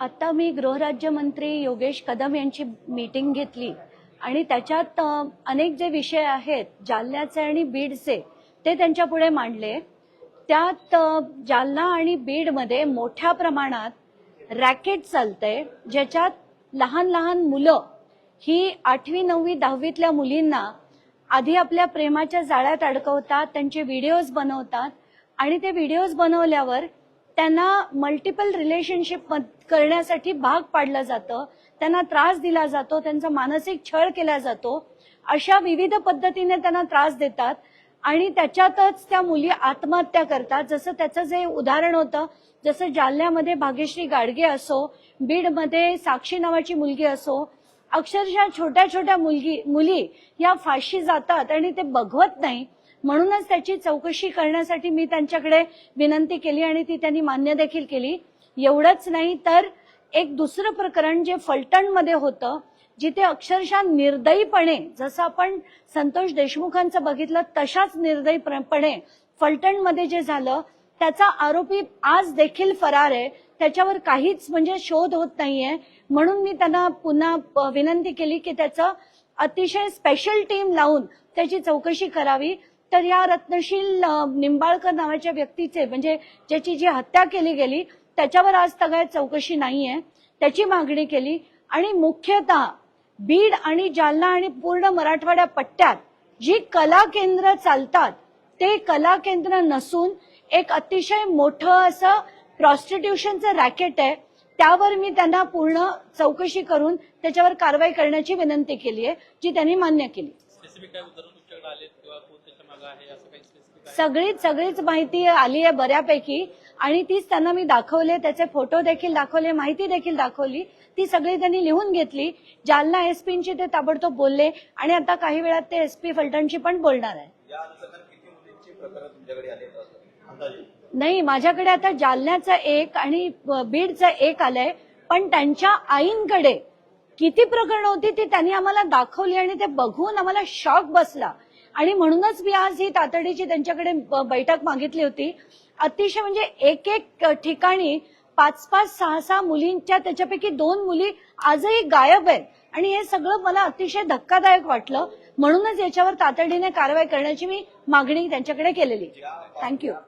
आता मी गृहराज्यमंत्री योगेश कदम यांची मीटिंग घेतली. आणि त्याच्यात अनेक जे विषय आहेत जालन्याचे आणि बीडचे ते त्यांच्या पुढे मांडले. त्यात जालना आणि बीडमध्ये मोठ्या प्रमाणात रॅकेट चालतंय ज्याच्यात लहान लहान मुलं ही आठवी नववी दहावीतल्या मुलींना आधी आपल्या प्रेमाच्या जाळ्यात अडकवतात त्यांचे व्हिडिओज बनवतात. आणि ते व्हिडिओज बनवल्यावर त्यांना मल्टिपल रिलेशनशिप करण्यासाठी भाग पाडलं जातं. त्यांना त्रास दिला जातो त्यांचा मानसिक छळ केला जातो. अशा विविध पद्धतीने त्यांना त्रास देतात आणि त्याच्यातच त्या मुली आत्महत्या करतात. जसं त्याचं जे उदाहरण होतं जसं जालन्यामध्ये भाग्यश्री गाडगे असो बीडमध्ये साक्षी नावाची मुलगी असो अक्षरशः छोट्या छोट्या मुलगी मुली या फाशी जातात आणि ते बघवत नाही. म्हणूनच त्याची चौकशी करण्यासाठी मी त्यांच्याकडे विनंती केली आणि ती त्यांनी मान्य देखील केली. एवढंच नाही तर एक दुसरं प्रकरण जे फलटणमध्ये होतं जिथे अक्षरशः निर्दयीपणे जसं आपण संतोष देशमुखांचं बघितलं तशाच निर्दयीपणे फलटणमध्ये जे झालं त्याचा आरोपी आज देखील फरार आहे. त्याच्यावर काहीच म्हणजे शोध होत नाहीये. म्हणून मी त्यांना पुन्हा विनंती केली की त्याचं अतिशय स्पेशल टीम लावून त्याची चौकशी करावी. तर या रत्नशील निंबाळकर नावाच्या व्यक्तीचे म्हणजे ज्याची जी हत्या केली गेली त्याच्यावर आज सगळ्यात चौकशी नाहीये. त्याची मागणी केली. आणि मुख्यतः बीड आणि जालना आणि पूर्ण मराठवाड्या पट्ट्यात जी कला केंद्र चालतात ते कला केंद्र नसून एक अतिशय मोठं असं प्रॉस्टिट्यूशनचं रॅकेट आहे. त्यावर मी त्यांना पूर्ण चौकशी करून त्याच्यावर कारवाई करण्याची विनंती केली आहे जी त्यांनी मान्य केली. सगळीच सगळीच माहिती आली आहे बऱ्यापैकी. आणि तीच त्यांना मी दाखवले त्याचे फोटो देखील दाखवले माहिती देखील दाखवली. ती सगळी त्यांनी लिहून घेतली. जालना एसपींची ते ताबडतोब बोलले. आणि आता काही वेळात ते एसपी फलटणशी पण बोलणार आहे. नाही माझ्याकडे आता जालन्याचं एक आणि बीडचं एक आलंय. पण त्यांच्या आईंकडे किती प्रकरणं होती ती त्यांनी आम्हाला दाखवली आणि ते बघून आम्हाला शॉक बसला. आणि म्हणूनच मी आज ही तातडीची त्यांच्याकडे बैठक मागितली होती. अतिशय म्हणजे एक एक ठिकाणी पाच पाच सहा सहा मुलींच्या त्याच्यापैकी दोन मुली आजही गायब आहेत. आणि हे सगळं मला अतिशय धक्कादायक वाटलं. म्हणूनच याच्यावर तातडीने कारवाई करण्याची मी मागणी त्यांच्याकडे केलेली. थँक्यू